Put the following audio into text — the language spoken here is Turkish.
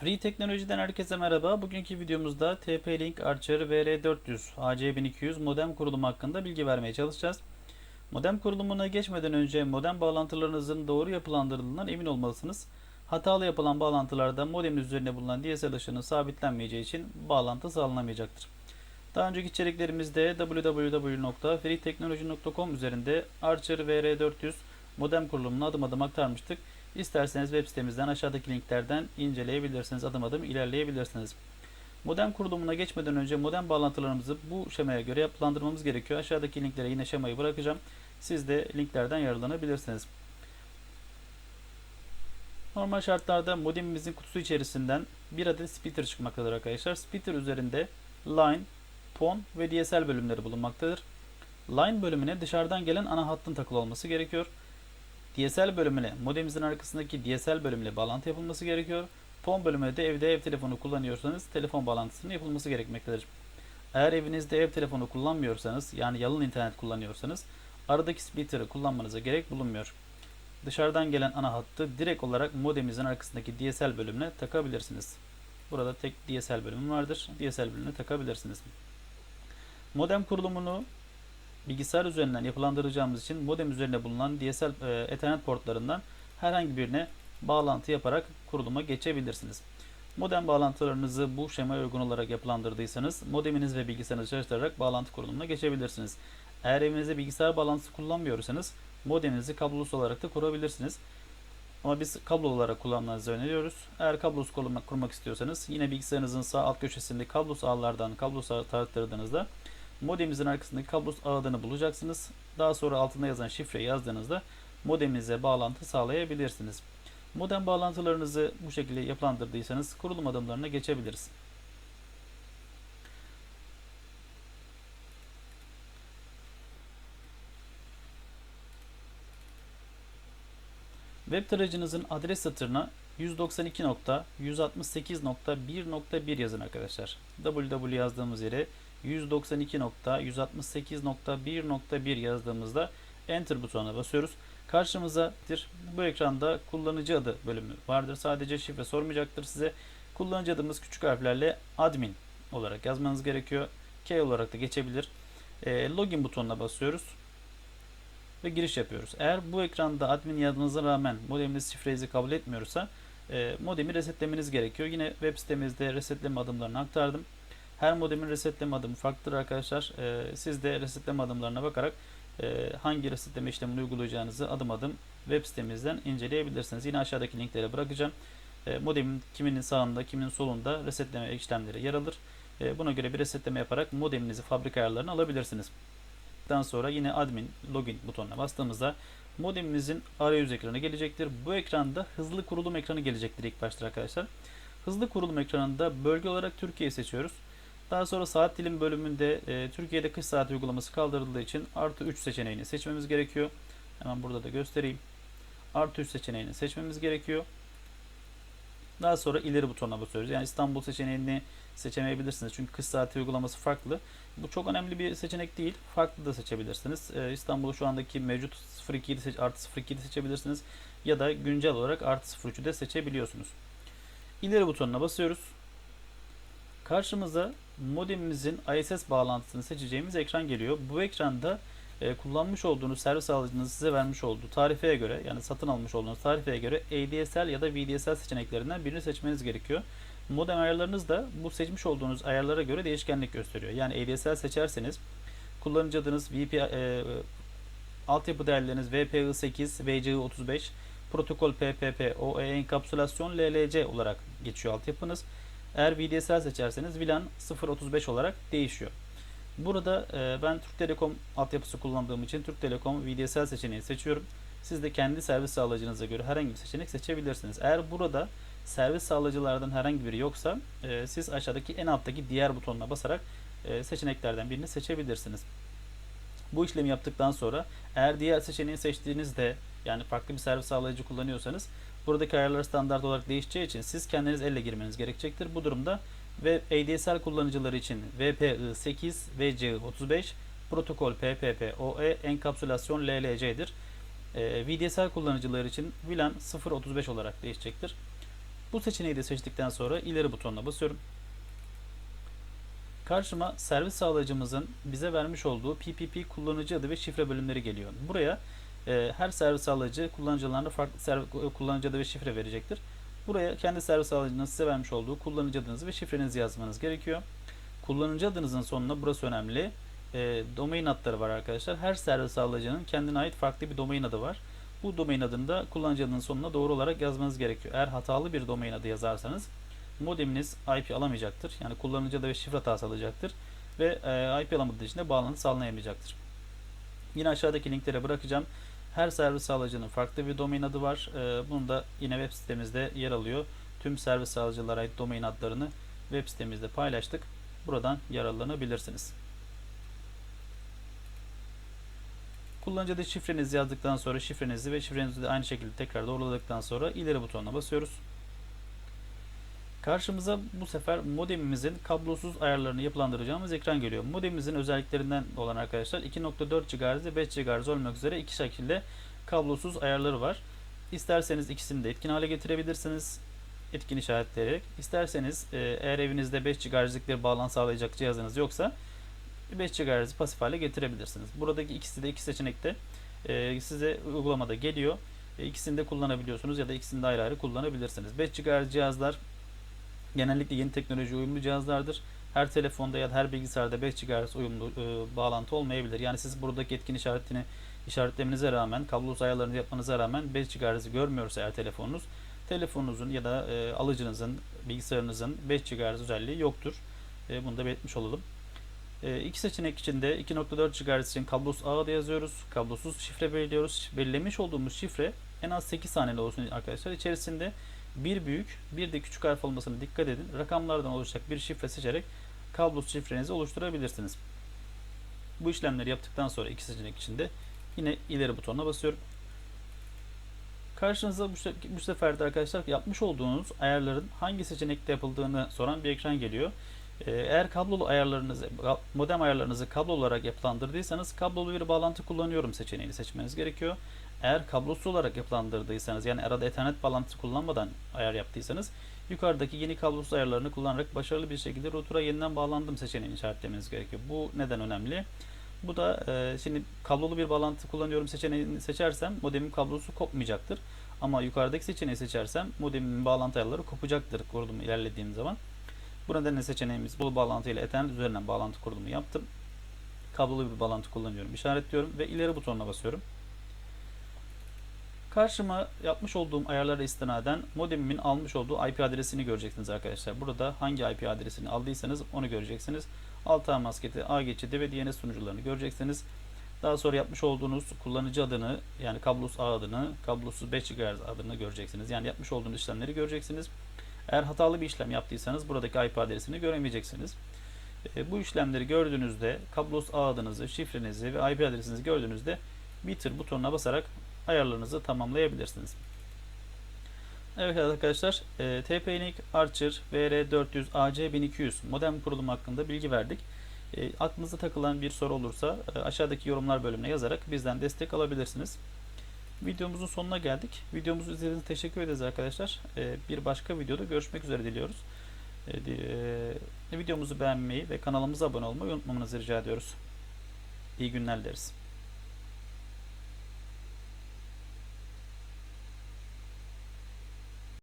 Free Teknoloji'den herkese merhaba. Bugünkü videomuzda TP-Link Archer VR400 AC1200 modem kurulumu hakkında bilgi vermeye çalışacağız. Modem kurulumuna geçmeden önce modem bağlantılarınızın doğru yapılandırıldığından emin olmalısınız. Hatalı yapılan bağlantılarda modemin üzerine bulunan DSL ışığının sabitlenmeyeceği için bağlantı sağlanamayacaktır. Daha önceki içeriklerimizde www.freeteknoloji.com üzerinde Archer VR400 modem kurulumunu adım adım aktarmıştık. İsterseniz web sitemizden aşağıdaki linklerden inceleyebilirsiniz. Adım adım ilerleyebilirsiniz. Modem kurulumuna geçmeden önce modem bağlantılarımızı bu şemaya göre yapılandırmamız gerekiyor. Aşağıdaki linklere yine şemayı bırakacağım. Siz de linklerden yararlanabilirsiniz. Normal şartlarda modemimizin kutusu içerisinden bir adet splitter çıkmaktadır arkadaşlar. Splitter üzerinde line, PON ve DSL bölümleri bulunmaktadır. Line bölümüne dışarıdan gelen ana hattın takılı olması gerekiyor. DSL bölümüne modemimizin arkasındaki DSL bölümüyle bağlantı yapılması gerekiyor. PON bölümüne de evde ev telefonu kullanıyorsanız telefon bağlantısının yapılması gerekmektedir. Eğer evinizde ev telefonu kullanmıyorsanız yani yalın internet kullanıyorsanız aradaki splitter'ı kullanmanıza gerek bulunmuyor. Dışarıdan gelen ana hattı direkt olarak modeminizin arkasındaki DSL bölümüne takabilirsiniz. Burada tek DSL bölümü vardır. DSL bölümüne takabilirsiniz. Modem kurulumunu bilgisayar üzerinden yapılandıracağımız için modem üzerinde bulunan DSL e, Ethernet portlarından herhangi birine bağlantı yaparak kuruluma geçebilirsiniz. Modem bağlantılarınızı bu şemaya uygun olarak yapılandırdıysanız modeminiz ve bilgisayarınızı çalıştırarak bağlantı kurulumuna geçebilirsiniz. Eğer evinizde bilgisayar bağlantısı kullanmıyorsanız modeminizi kablosuz olarak da kurabilirsiniz. Ama biz kablo olarak kullanmanızı öneriyoruz. Eğer kablosuz kurmak, kurmak istiyorsanız yine bilgisayarınızın sağ alt köşesinde kablosuz ağlardan kablosuz ağı tarttırdığınızda modeminizin arkasındaki kablosuz ağını bulacaksınız. Daha sonra altında yazan şifreyi yazdığınızda modeminize bağlantı sağlayabilirsiniz. Modem bağlantılarınızı bu şekilde yapılandırdıysanız kurulum adımlarına geçebiliriz. Web tarayıcınızın adres satırına 192.168.1.1 yazın arkadaşlar. www yazdığımız yere 192.168.1.1 yazdığımızda Enter butonuna basıyoruz. Karşımıza bu ekranda kullanıcı adı bölümü vardır. Sadece şifre sormayacaktır size. Kullanıcı adımız küçük harflerle admin olarak yazmanız gerekiyor. K olarak da geçebilir. E, login butonuna basıyoruz ve giriş yapıyoruz. Eğer bu ekranda admin yazmanıza rağmen modeminiz şifrenizi kabul etmiyorsa e, modemi resetlemeniz gerekiyor. Yine web sitemizde resetleme adımlarını aktardım. Her modemin resetleme adımı farklıdır arkadaşlar. E, siz de resetleme adımlarına bakarak e, hangi resetleme işlemini uygulayacağınızı adım adım web sitemizden inceleyebilirsiniz. Yine aşağıdaki linklere bırakacağım. E, modemin kiminin sağında kiminin solunda resetleme işlemleri yer alır. E, buna göre bir resetleme yaparak modeminizi fabrika ayarlarını alabilirsiniz. Daha sonra yine admin login butonuna bastığımızda modemimizin arayüz ekranı gelecektir. Bu ekranda hızlı kurulum ekranı gelecektir ilk başta arkadaşlar. Hızlı kurulum ekranında bölge olarak Türkiye'yi seçiyoruz. Daha sonra saat dilim bölümünde e, Türkiye'de kış saat uygulaması kaldırıldığı için artı 3 seçeneğini seçmemiz gerekiyor. Hemen burada da göstereyim. Artı 3 seçeneğini seçmemiz gerekiyor. Daha sonra ileri butonuna basıyoruz. Yani İstanbul seçeneğini seçemeyebilirsiniz. Çünkü kış saati uygulaması farklı. Bu çok önemli bir seçenek değil. Farklı da seçebilirsiniz. Ee, İstanbul'u şu andaki mevcut 02'yi seç, artı 02'yi seçebilirsiniz. Ya da güncel olarak artı 03'ü de seçebiliyorsunuz. İleri butonuna basıyoruz. Karşımıza modemimizin ISS bağlantısını seçeceğimiz ekran geliyor. Bu ekranda e, kullanmış olduğunuz servis alıcınızın size vermiş olduğu tarifeye göre yani satın almış olduğunuz tarifeye göre ADSL ya da VDSL seçeneklerinden birini seçmeniz gerekiyor. Modem ayarlarınız da bu seçmiş olduğunuz ayarlara göre değişkenlik gösteriyor. Yani ADSL seçerseniz kullanıcı adınız VP e, altyapı değerleriniz VPI8, VCI35, protokol PPP, OE enkapsülasyon LLC olarak geçiyor altyapınız. Eğer VDSL seçerseniz VLAN 035 olarak değişiyor. Burada e, ben Türk Telekom altyapısı kullandığım için Türk Telekom VDSL seçeneğini seçiyorum. Siz de kendi servis sağlayıcınıza göre herhangi bir seçenek seçebilirsiniz. Eğer burada servis sağlayıcılardan herhangi biri yoksa e, siz aşağıdaki en alttaki diğer butonuna basarak e, seçeneklerden birini seçebilirsiniz. Bu işlemi yaptıktan sonra eğer diğer seçeneği seçtiğinizde yani farklı bir servis sağlayıcı kullanıyorsanız buradaki ayarlar standart olarak değişeceği için siz kendiniz elle girmeniz gerekecektir. Bu durumda ve ADSL kullanıcıları için VPI8, VCI35, protokol PPP, OE, enkapsülasyon LLC'dir. E, VDSL kullanıcıları için VLAN 035 olarak değişecektir. Bu seçeneği de seçtikten sonra ileri butonuna basıyorum. Karşıma servis sağlayıcımızın bize vermiş olduğu PPP kullanıcı adı ve şifre bölümleri geliyor. Buraya e, her servis sağlayıcı kullanıcılarına farklı serv- kullanıcı adı ve şifre verecektir. Buraya kendi servis sağlayıcının size vermiş olduğu kullanıcı adınızı ve şifrenizi yazmanız gerekiyor. Kullanıcı adınızın sonuna burası önemli. E, domain adları var arkadaşlar. Her servis sağlayıcının kendine ait farklı bir domain adı var. Bu domain adını da kullanıcı adının sonuna doğru olarak yazmanız gerekiyor. Eğer hatalı bir domain adı yazarsanız modeminiz IP alamayacaktır. Yani kullanıcı adı ve şifre hatası alacaktır. Ve e, IP alamadığı için de bağlantı sağlanamayacaktır. Yine aşağıdaki linklere bırakacağım. Her servis sağlayıcının farklı bir domain adı var. E, bunu da yine web sitemizde yer alıyor. Tüm servis sağlayıcılara ait domain adlarını web sitemizde paylaştık. Buradan yararlanabilirsiniz. Kullanıcı adı şifrenizi yazdıktan sonra şifrenizi ve şifrenizi de aynı şekilde tekrar doğruladıktan sonra ileri butonuna basıyoruz. Karşımıza bu sefer modemimizin kablosuz ayarlarını yapılandıracağımız ekran geliyor. Modemimizin özelliklerinden olan arkadaşlar 2.4 GHz ve 5 GHz olmak üzere iki şekilde kablosuz ayarları var. İsterseniz ikisini de etkin hale getirebilirsiniz. Etkin işaretleyerek. İsterseniz e, eğer evinizde 5 GHz'lik bir bağlantı sağlayacak cihazınız yoksa 5 GHz'i pasif hale getirebilirsiniz. Buradaki ikisi de iki seçenekte e, size uygulamada geliyor. E, ikisini de kullanabiliyorsunuz ya da ikisini de ayrı ayrı kullanabilirsiniz. 5 GHz cihazlar genellikle yeni teknoloji uyumlu cihazlardır. Her telefonda ya da her bilgisayarda 5 GHz uyumlu e, bağlantı olmayabilir. Yani siz buradaki etkin işaretini işaretlemenize rağmen, kablosuz ayarlarını yapmanıza rağmen 5 GHz'i görmüyorsa eğer telefonunuz, telefonunuzun ya da e, alıcınızın, bilgisayarınızın 5 GHz özelliği yoktur. E, bunu da belirtmiş olalım. E, iki seçenek içinde 2.4 GHz için kablosuz ağı da yazıyoruz. Kablosuz şifre belirliyoruz. Belirlemiş olduğumuz şifre en az 8 haneli olsun arkadaşlar. İçerisinde bir büyük bir de küçük harf olmasına dikkat edin. Rakamlardan oluşacak bir şifre seçerek kablosuz şifrenizi oluşturabilirsiniz. Bu işlemleri yaptıktan sonra iki seçenek içinde yine ileri butonuna basıyorum. Karşınıza bu, sefer de arkadaşlar yapmış olduğunuz ayarların hangi seçenekte yapıldığını soran bir ekran geliyor. Eğer kablolu ayarlarınızı, modem ayarlarınızı kablo olarak yapılandırdıysanız kablolu bir bağlantı kullanıyorum seçeneğini seçmeniz gerekiyor. Eğer kablosuz olarak yapılandırdıysanız yani arada ethernet bağlantısı kullanmadan ayar yaptıysanız yukarıdaki yeni kablosuz ayarlarını kullanarak başarılı bir şekilde router'a yeniden bağlandım seçeneğini işaretlemeniz gerekiyor. Bu neden önemli? Bu da e, şimdi kablolu bir bağlantı kullanıyorum seçeneğini seçersem modemin kablosu kopmayacaktır. Ama yukarıdaki seçeneği seçersem modemimin bağlantı ayarları kopacaktır kurulumu ilerlediğim zaman. Bu nedenle seçeneğimiz bu bağlantı ile Ethernet üzerinden bağlantı kurulumu yaptım. Kablolu bir bağlantı kullanıyorum, işaretliyorum ve ileri butonuna basıyorum. Karşıma yapmış olduğum ayarlara istinaden modemimin almış olduğu IP adresini göreceksiniz arkadaşlar. Burada hangi IP adresini aldıysanız onu göreceksiniz. Alt ağ masketi, ağ geçidi ve DNS sunucularını göreceksiniz. Daha sonra yapmış olduğunuz kullanıcı adını yani kablosuz ağ adını, kablosuz 5 GHz adını göreceksiniz. Yani yapmış olduğunuz işlemleri göreceksiniz. Eğer hatalı bir işlem yaptıysanız buradaki IP adresini göremeyeceksiniz. E, bu işlemleri gördüğünüzde kablosuz ağ adınızı, şifrenizi ve IP adresinizi gördüğünüzde bitir butonuna basarak ayarlarınızı tamamlayabilirsiniz. Evet arkadaşlar e, TP-Link Archer VR400 AC1200 modem kurulumu hakkında bilgi verdik. E, aklınıza takılan bir soru olursa e, aşağıdaki yorumlar bölümüne yazarak bizden destek alabilirsiniz. Videomuzun sonuna geldik. Videomuzu izlediğiniz için teşekkür ederiz arkadaşlar. E, bir başka videoda görüşmek üzere diliyoruz. E, e, videomuzu beğenmeyi ve kanalımıza abone olmayı unutmamanızı rica ediyoruz. İyi günler dileriz.